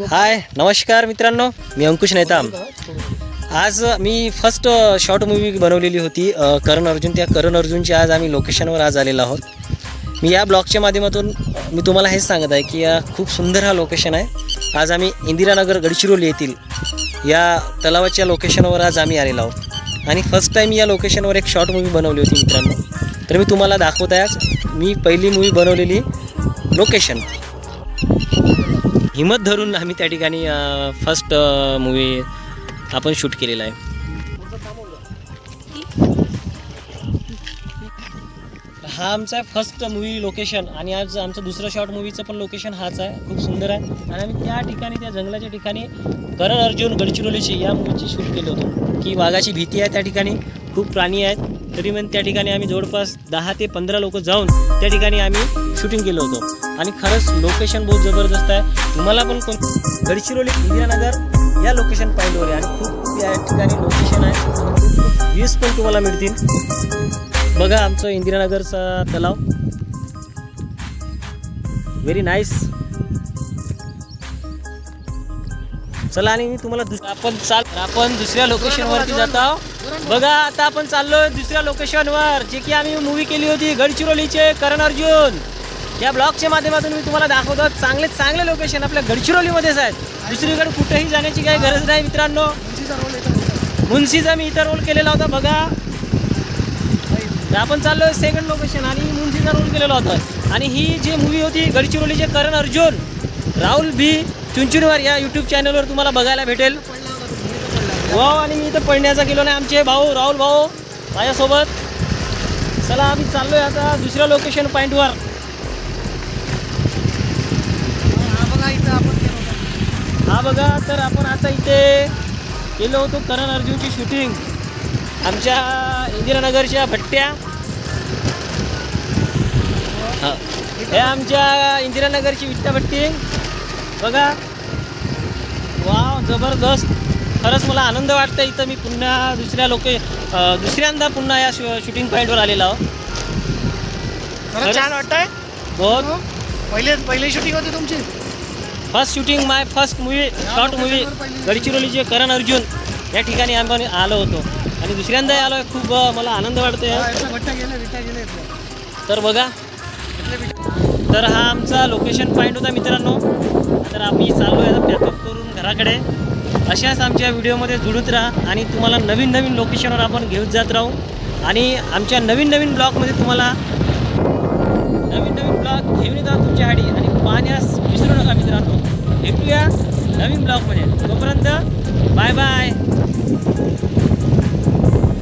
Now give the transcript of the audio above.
हाय नमस्कार मित्रांनो. मी अंकुश नेताम. आज मी फर्स्ट शॉर्ट मूवी बनवलेली होती करण अर्जुन. त्या करण अर्जुनच्या आज आम्ही लोकेशनवर आज आलेलो आहोत. मी या ब्लॉगच्या माध्यमातून मी तुम्हाला हेच सांगत आहे की या खूप सुंदर हा लोकेशन आहे. आज आम्ही इंदिरानगर गडचिरोली येथील या तलावाच्या लोकेशनवर आज आम्ही आलेलो आहोत. आणि फर्स्ट टाईम या लोकेशनवर एक शॉर्ट मूवी बनवली होती मित्रांनो. तर मी तुम्हाला दाखवत आहे आज मी पहिली मूवी बनवलेली लोकेशन हिंमत धरून आम्ही त्या ठिकाणी फर्स्ट मूवी आपण शूट केलेला आहे. हा आमचा फर्स्ट मूवी लोकेशन आणि आज आमचं दुसरं शॉर्ट मूवीचं पण लोकेशन हाच आहे. खूप सुंदर आहे. आणि आम्ही त्या ठिकाणी त्या जंगलाच्या ठिकाणी करण अर्जुन गडचिरोलीची या मूवीची शूट केलं होतो. की वाघाची भीती आहे त्या ठिकाणी. खूप प्राणी आहेत. तरी पण त्या ठिकाणी आम्ही जवळपास दहा ते पंधरा लोक जाऊन त्या ठिकाणी आम्ही शूटिंग केलं होतं. आणि खरंच लोकेशन बहुत जबरदस्त आहे. तुम्हाला पण कोण गडचिरोली इंदिरानगर या लोकेशन पाहिलं आहे आणि खूप या ठिकाणी लोकेशन आहे. खूप व्ह्यूज पण तुम्हाला मिळतील. बघा आमचं इंदिरानगरचा तलाव. व्हेरी नाईस चला आणि मी तुम्हाला दुस- आपण चाल आपण दुसऱ्या लोकेशनवरती जात आहोत. बघा आता आपण चाललोय दुसऱ्या लोकेशनवर जे की आम्ही मूवी केली होती गडचिरोलीचे करण अर्जुन. या ब्लॉगच्या माध्यमातून मी तुम्हाला दाखवतो. चांगले चांगले लोकेशन आपल्या गडचिरोलीमध्येच आहेत. दुसरीकडे कुठेही जाण्याची काही गरज नाही मित्रांनो. मुन्शीचा मी इथं रोल केलेला होता बघा. तर आपण चाललोय सेकंड लोकेशन आणि मुन्शीचा रोल केलेला होता. आणि ही जी मूवी होती गडचिरोलीचे करण अर्जुन राहुल बी चुनचुनवर या यूट्यूब चॅनलवर तुम्हाला बघायला भेटेल. वा आणि मी इथं पडण्याचा गेलो नाही. आमचे भाऊ राहुल भाऊ माझ्यासोबत. चला आम्ही चाललो आहे आता दुसऱ्या लोकेशन पॉईंटवर हा बघा तर आपण आता इथे गेलो होतो करण अर्जुनची शूटिंग आमच्या इंदिरानगरच्या भट्ट्या. हे आमच्या इंदिरानगरची विट्टा भट्टी. बघा. वाव जबरदस्त. खरंच मला आनंद वाटतं इथं. मी पुन्हा दुसऱ्या लोके दुसऱ्यांदा पुन्हा या शू शूटिंग पॉईंटवर आलेलो आहो. छान वाटतंय. बहुत. पहिले पहिली शूटिंग होती तुमची. First shooting my first movie short movie गडचिरोलीचे करण अर्जुन. या ठिकाणी आम्ही आलो होतो. आणि दुसऱ्यांदा आलो आहे खूप मला आनंद वाटतोय. भट्ट्या गेले विटा गेले तर बघा. तर हा आमचा लोकेशन पॉईंट होता मित्रांनो. तर आम्ही चाललो आहे घराकडे. अशाच आमच्या व्हिडिओमध्ये जुळत राहा आणि तुम्हाला नवीन नवीन लोकेशनवर आपण घेऊन जात राहू. आणि आमच्या नवीन नवीन ब्लॉगमध्ये तुम्हाला नवीन नवीन ब्लॉग घेऊन येतात तुमच्यासाठी आणि पाहण्यास विसरू नका मित्रांनो. भेटूया नवीन ब्लॉगमध्ये. तोपर्यंत बाय बाय